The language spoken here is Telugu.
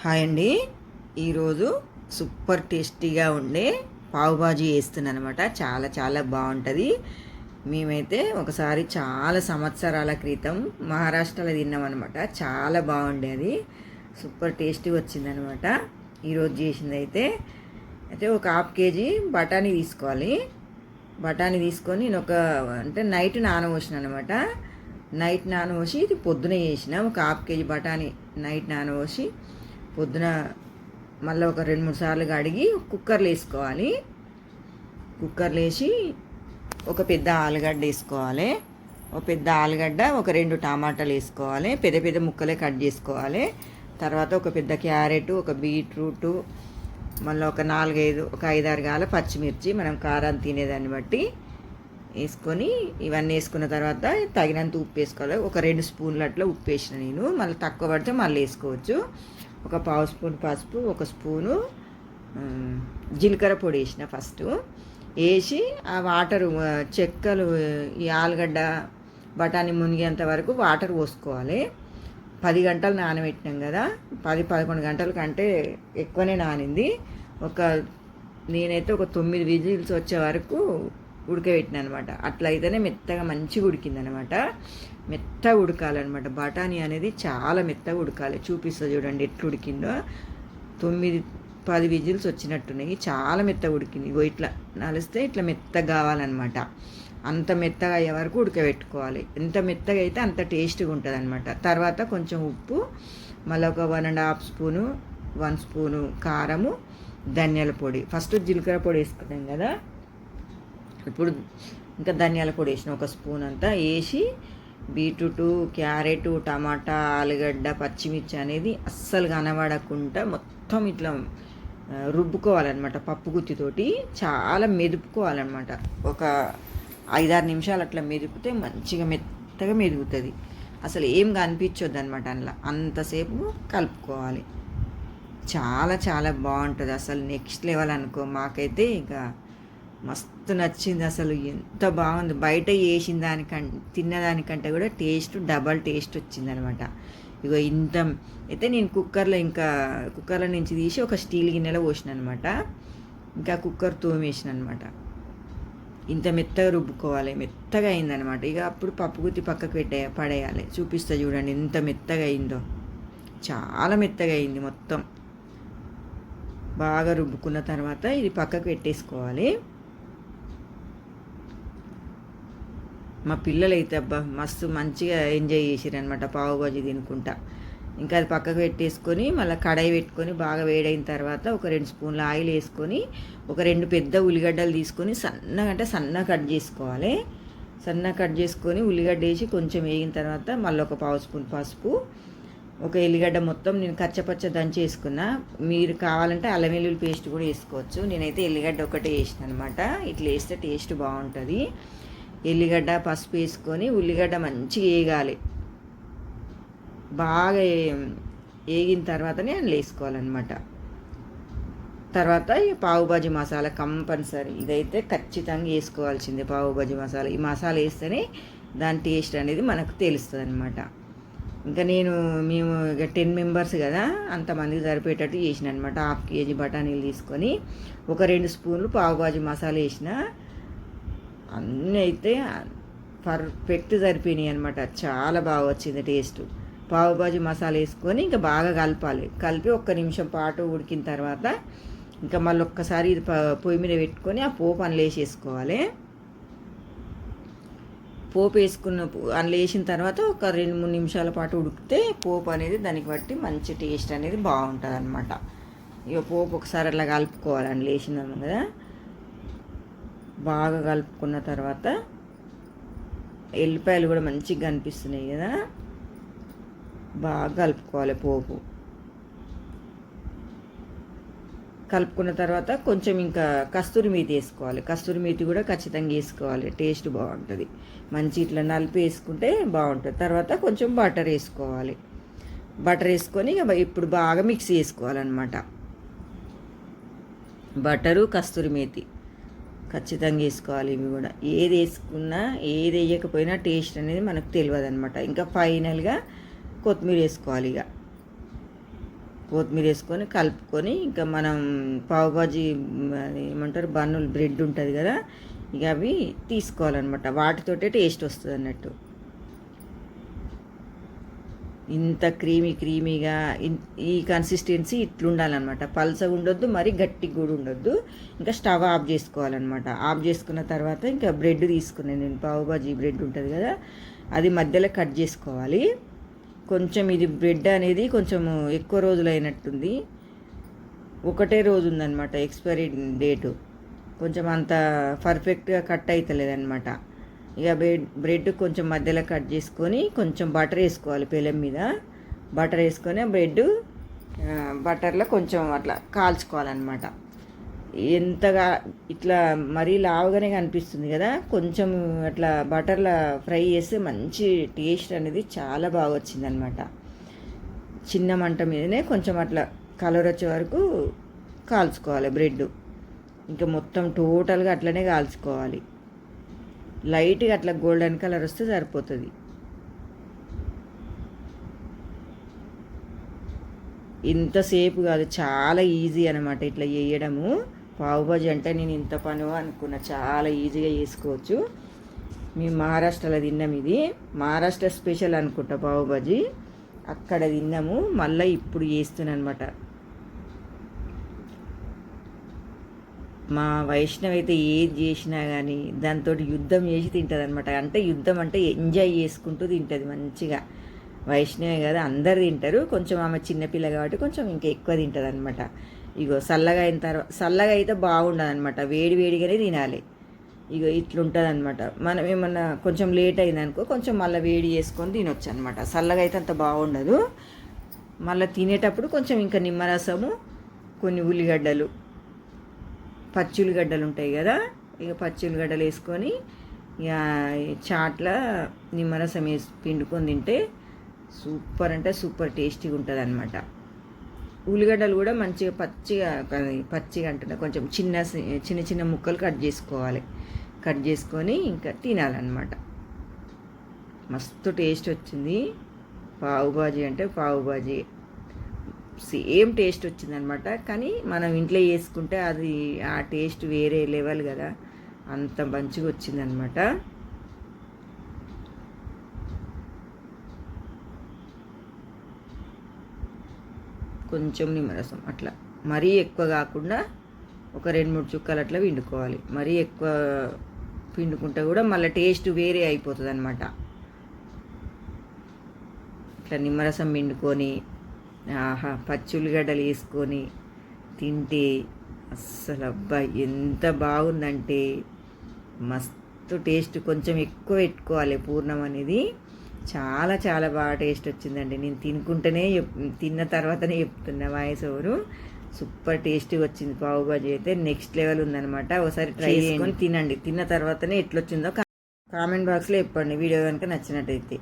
హాయ్ అండి. ఈరోజు సూపర్ టేస్టీగా ఉండే పావుబాజీ వేస్తున్నాను అనమాట చాలా చాలా బాగుంటుంది. మేమైతే ఒకసారి చాలా సంవత్సరాల క్రితం మహారాష్ట్రలో తిన్నామన్నమాట. చాలా బాగుండేది సూపర్ టేస్టీ వచ్చిందనమాట ఈరోజు చేసింది అయితే అయితే ఒక హాఫ్ కేజీ బఠానీ తీసుకోవాలి. బఠానీ తీసుకొని నేను ఒక అంటే నైట్ నానబోసిన అనమాట నైట్ నానబోసి ఇది పొద్దున చేసిన. ఒక హాఫ్ కేజీ బఠానీ నైట్ నానబోసి పొద్దున మళ్ళీ ఒక రెండు మూడు సార్లు కడిగి కుక్కర్లో వేసుకోవాలి. కుక్కర్లో వేసి ఒక పెద్ద ఆలుగడ్డ వేసుకోవాలి. ఒక పెద్ద ఆలుగడ్డ ఒక రెండు టమాటాలు వేసుకోవాలి. పెద్ద పెద్ద ముక్కలే కట్ చేసుకోవాలి. తర్వాత ఒక పెద్ద క్యారెట్ ఒక బీట్రూటు మళ్ళీ ఒక నాలుగైదు ఒక ఐదారు గాల పచ్చిమిర్చి మనం కారం తినేదాన్ని బట్టి వేసుకొని ఇవన్నీ వేసుకున్న తర్వాత తగినంత ఉప్పు వేసుకోవాలి. ఒక రెండు స్పూన్లు అట్లా ఉప్పు వేసిన నేను. మళ్ళీ తక్కువ పడితే మళ్ళీ వేసుకోవచ్చు. ఒక పావు స్పూన్ పసుపు ఒక స్పూను జీలకర్ర పొడి వేసిన ఫస్ట్. వేసి ఆ వాటర్ చెక్కలు ఈ ఆలుగడ్డ బఠానీ మునిగేంత వరకు వాటర్ పోసుకోవాలి. పది గంటలు నానబెట్టినాం కదా. పది పదకొండు గంటల కంటే ఎక్కువనే నానింది. ఒక నేనైతే ఒక తొమ్మిది విజిల్స్ వచ్చే వరకు ఉడకబెట్టిన అనమాట అట్లా అయితేనే మెత్తగా మంచిగా ఉడికిందనమాట. మెత్తగా ఉడకాలన్నమాట బఠానీ అనేది చాలా మెత్తగా ఉడకాలి. చూపిస్తుంది చూడండి ఎట్లా ఉడికిందో తొమ్మిది పది విజిల్స్ వచ్చినట్టున్నాయి. చాలా మెత్తగా ఉడికింది. ఇగో ఇట్లా నలిస్తే ఇట్లా మెత్తగా కావాలన్నమాట అంత మెత్తగా అయ్యే వరకు ఉడకబెట్టుకోవాలి. ఎంత మెత్తగా అయితే అంత టేస్ట్గా ఉంటుంది అనమాట తర్వాత కొంచెం ఉప్పు మళ్ళీ ఒక one and half spoon one spoon కారము ధనియాల పొడి. ఫస్ట్ జీలకర్ర పొడి వేసుకున్నాం కదా. ఇప్పుడు ఇంకా ధనియాల పొడి వేసిన ఒక స్పూన్ అంతా వేసి బీట్రూట్ క్యారెట్ టమాటా ఆలుగడ్డ పచ్చిమిర్చి అనేది అస్సలు కనబడకుండా మొత్తం ఇట్లా రుబ్బుకోవాలన్నమాట పప్పు గుత్తితోటి. చాలా మెదుపుకోవాలన్నమాట. ఒక ఐదారు నిమిషాలు అట్లా మెదిపితే మంచిగా మెత్తగా మెదుగుతుంది. అసలు ఏం కనిపించొద్దు అనమాట అందులో. అంతసేపు కలుపుకోవాలి. చాలా చాలా బాగుంటుంది. అసలు నెక్స్ట్ లెవెల్ అనుకో మాకైతే ఇక మస్తు నచ్చింది అసలు. ఎంత బాగుంది. బయట చేసిన దానికంటే తిన్నదానికంటే కూడా టేస్ట్ డబల్ టేస్ట్ వచ్చింది అనమాట ఇగో ఇంత అయితే నేను కుక్కర్లో ఇంకా కుక్కర్లో నుంచి తీసి ఒక స్టీల్ గిన్నెలో పోసిన అనమాట ఇంకా కుక్కర్ తోమేసిన అనమాట ఇంత మెత్తగా రుబ్బుకోవాలి. మెత్తగా అయిందనమాట. ఇక అప్పుడు పప్పు గుత్తి పక్కకు పెట్టే పడేయాలి. చూపిస్తా చూడండి ఎంత మెత్తగా అయిందో. చాలా మెత్తగా అయింది మొత్తం. బాగా రుబ్బుకున్న తర్వాత ఇది పక్కకు పెట్టేసుకోవాలి. మా పిల్లలైతే అబ్బా మస్తు మంచిగా ఎంజాయ్ చేసిరనమాట అనమాట పావుబాజీ తినుకుంటా. ఇంకా అది పక్కకు పెట్టేసుకొని మళ్ళీ కడాయి పెట్టుకొని బాగా వేడైన తర్వాత ఒక రెండు స్పూన్ల ఆయిల్ వేసుకొని ఒక రెండు పెద్ద ఉల్లిగడ్డలు తీసుకొని సన్నగా అంటే సన్నగా కట్ చేసుకోవాలి. సన్నగా కట్ చేసుకొని ఉల్లిగడ్డ వేసి కొంచెం వేగిన తర్వాత మళ్ళీ ఒక పావు స్పూన్ పసుపు. ఒక ఎల్లిగడ్డ మొత్తం నేను కచ్చపచ్చ దంచి వేసుకున్నా. మీరు కావాలంటే అల్లం వెల్లుల్లి పేస్ట్ కూడా వేసుకోవచ్చు. నేనైతే ఎల్లిగడ్డ ఒకటే వేసిన అనమాట ఇట్లా వేస్తే టేస్ట్ బాగుంటుంది. ఎల్లిగడ్డ పసుపు వేసుకొని ఉల్లిగడ్డ మంచిగా వేగాలి. బాగా వేగిన తర్వాతనే అందులో వేసుకోవాలన్నమాట. తర్వాత ఈ పావుబాజీ మసాలా కంపల్సరీ. ఇదైతే ఖచ్చితంగా వేసుకోవాల్సిందే పావుబాజీ మసాలా. ఈ మసాలా వేస్తేనే దాని టేస్ట్ అనేది మనకు తెలుస్తుంది అనమాట ఇంకా నేను మేము ఇక టెన్ మెంబర్స్ కదా అంతమందికి సరిపోయేటట్టు చేసిన అనమాట హాఫ్ కేజీ బఠానీలు తీసుకొని ఒక రెండు స్పూన్లు పావుబాజీ మసాలా వేసిన అన్నీ అయితే పర్ఫెక్ట్ సరిపోయినాయి అనమాట చాలా బాగా వచ్చింది టేస్ట్. పావుబాజీ మసాలా వేసుకొని ఇంకా బాగా కలపాలి. కలిపి ఒక్క నిమిషం పాటు ఉడికిన తర్వాత ఇంకా మళ్ళీ ఒక్కసారి ఇది ప- పొయ్యి మీద పెట్టుకొని ఆ పోపు అందులో వేసేసుకోవాలి. పోపు వేసుకున్న పో- అందులో వేసిన తర్వాత ఒక రెండు మూడు నిమిషాల పాటు ఉడికితే పోపు అనేది దానికి బట్టి మంచి టేస్ట్ అనేది బాగుంటుంది అనమాట ఇక పోపు ఒకసారి అట్లా కలుపుకోవాలి అందులో వేసినాము కదా బాగా కలుపుకున్న తర్వాత ఎల్లిపాయలు కూడా మంచిగా కనిపిస్తున్నాయి కదా. బాగా కలుపుకోవాలి పోపు. కలుపుకున్న తర్వాత కొంచెం ఇంకా కస్తూరి మేతి వేసుకోవాలి. కస్తూరి మేతి కూడా ఖచ్చితంగా వేసుకోవాలి. టేస్ట్ బాగుంటుంది. మంచి ఇట్లా నలిపి వేసుకుంటే బాగుంటుంది. తర్వాత కొంచెం బటర్ వేసుకోవాలి. బటర్ వేసుకొని ఇప్పుడు బాగా మిక్స్ చేసుకోవాలన్నమాట. బటరు కస్తూరి మేతి. ఖచ్చితంగా వేసుకోవాలి ఇవి కూడా. ఏది వేసుకున్నా ఏది వేయకపోయినా టేస్ట్ అనేది మనకు తెలియదు అనమాట ఇంకా ఫైనల్గా కొత్తిమీర వేసుకోవాలి ఇక. కొత్తిమీర వేసుకొని కలుపుకొని ఇంకా మనం పావుబాజీ అది ఏమంటారు బన్నులు బ్రెడ్ ఉంటుంది కదా ఇక అవి తీసుకోవాలన్నమాట. వాటితోటే టేస్ట్ వస్తుంది అన్నట్టు ఇంత క్రీమీ క్రీమీగా ఈ కన్సిస్టెన్సీ ఇట్లుండాలన్నమాట. పల్సగా ఉండొద్దు మరి గట్టిగా కూడా ఉండొద్దు. ఇంకా స్టవ్ ఆఫ్ చేసుకోవాలన్నమాట. ఆఫ్ చేసుకున్న తర్వాత ఇంకా బ్రెడ్ తీసుకున్నాను నేను పావుబాజీ బ్రెడ్ ఉంటుంది కదా అది మధ్యలో కట్ చేసుకోవాలి. కొంచెం ఇది బ్రెడ్ అనేది కొంచెం ఎక్కువ రోజులు అయినట్టుంది ఒకటే రోజు ఉందన్నమాట ఎక్స్పైరీ డేటు. కొంచెం అంత పర్ఫెక్ట్గా కట్ అవుతలేదన్నమాట ఇక బ్రెడ్ బ్రెడ్ కొంచెం మధ్యలో కట్ చేసుకొని కొంచెం బటర్ వేసుకోవాలి పెలం మీద. బటర్ వేసుకొని బ్రెడ్ బటర్లో కొంచెం అట్లా కాల్చుకోవాలన్నమాట. ఎంతగా ఇట్లా మరీ లావుగానే కనిపిస్తుంది కదా కొంచెం అట్లా బటర్లో ఫ్రై చేస్తే మంచి టేస్ట్ అనేది చాలా బాగా వచ్చిందనమాట చిన్న మంట మీదనే కొంచెం అట్లా కలర్ వచ్చే వరకు కాల్చుకోవాలి బ్రెడ్. ఇంకా మొత్తం టోటల్గా అట్లనే కాల్చుకోవాలి. లైట్గా అట్లా గోల్డెన్ కలర్ వస్తే సరిపోతుంది. ఇంతసేపు కాదు చాలా ఈజీ అనమాట ఇట్లా చేయడము. పావుబాజీ అంటే నేను ఇంత పను అనుకున్నా చాలా ఈజీగా చేసుకోవచ్చు. మేము మహారాష్ట్రలో తిన్నాం ఇది. మహారాష్ట్ర స్పెషల్ అనుకుంటా పావుబాజీ అక్కడ తిన్నాము మళ్ళీ ఇప్పుడు చేస్తున్నాను అనమాట మా వైష్ణవ్ అయితే ఏది చేసినా కానీ దాంతో యుద్ధం చేసి తింటుంది అనమాట అంటే యుద్ధం అంటే ఎంజాయ్ చేసుకుంటూ తింటుంది మంచిగా. వైష్ణవే కదా అందరు తింటారు. కొంచెం ఆమె చిన్నపిల్ల కాబట్టి కొంచెం ఇంకా ఎక్కువ తింటుంది అనమాట ఇగో చల్లగా అయిన తర్వాత చల్లగా అయితే బాగుండదు అనమాట వేడి వేడిగానే తినాలి. ఇగో ఇట్లుంటుంది అనమాట మనం ఏమన్నా కొంచెం లేట్ అయిందనుకో కొంచెం మళ్ళీ వేడి చేసుకొని తినొచ్చు అనమాట చల్లగా అయితే అంత బాగుండదు. మళ్ళీ తినేటప్పుడు కొంచెం ఇంకా నిమ్మరసము కొన్ని ఉల్లిగడ్డలు పచ్చి ఉల్లిగడ్డలు ఉంటాయి కదా ఇక పచ్చి ఉల్లిగడ్డలు వేసుకొని ఇక చాట్ల నిమ్మరసం వేసి పిండుకొని తింటే సూపర్ అంటే సూపర్ టేస్టీగా ఉంటుంది అనమాట ఉల్లిగడ్డలు కూడా మంచిగా పచ్చిగా పచ్చిగా అంటున్నా కొంచెం చిన్న చిన్న చిన్న ముక్కలు కట్ చేసుకోవాలి. కట్ చేసుకొని ఇంకా తినాలన్నమాట. మస్తు టేస్ట్ వచ్చింది. పావుబాజీ అంటే పావుబాజీ సేమ్ టేస్ట్ వచ్చిందనమాట. కానీ మనం ఇంట్లో చేసుకుంటే అది ఆ టేస్ట్ వేరే లెవెల్ కదా. అంత మంచిగా వచ్చిందనమాట. కొంచెం నిమ్మరసం అట్లా. మరీ ఎక్కువ కాకుండా ఒక రెండు మూడు చుక్కలు అట్లా పిండుకోవాలి. మరీ ఎక్కువ పిండుకుంటే కూడా మళ్ళీ టేస్ట్ వేరే అయిపోతుంది అనమాట ఇట్లా నిమ్మరసం పిండుకొని ఆహా పచ్చి ఉల్లిగడ్డలు వేసుకొని తింటే అస్సలు అబ్బా ఎంత బాగుందంటే మస్తు టేస్ట్. కొంచెం ఎక్కువ పెట్టుకోవాలి పూర్ణం అనేది. చాలా చాలా బాగా టేస్ట్ వచ్చిందండి. నేను తినుకుంటేనే తిన్న తర్వాతనే చెప్తున్నా వాయిస్ ఎవరు సూపర్ టేస్టీగా వచ్చింది పావు బాజీ అయితే. నెక్స్ట్ లెవెల్ ఉందన్నమాట. ఒకసారి ట్రై చేసుకొని తినండి. తిన్న తర్వాతనే ఎట్లొచ్చిందో కామెంట్ బాక్స్లో చెప్పండి. వీడియో కనుక నచ్చినట్టయితే.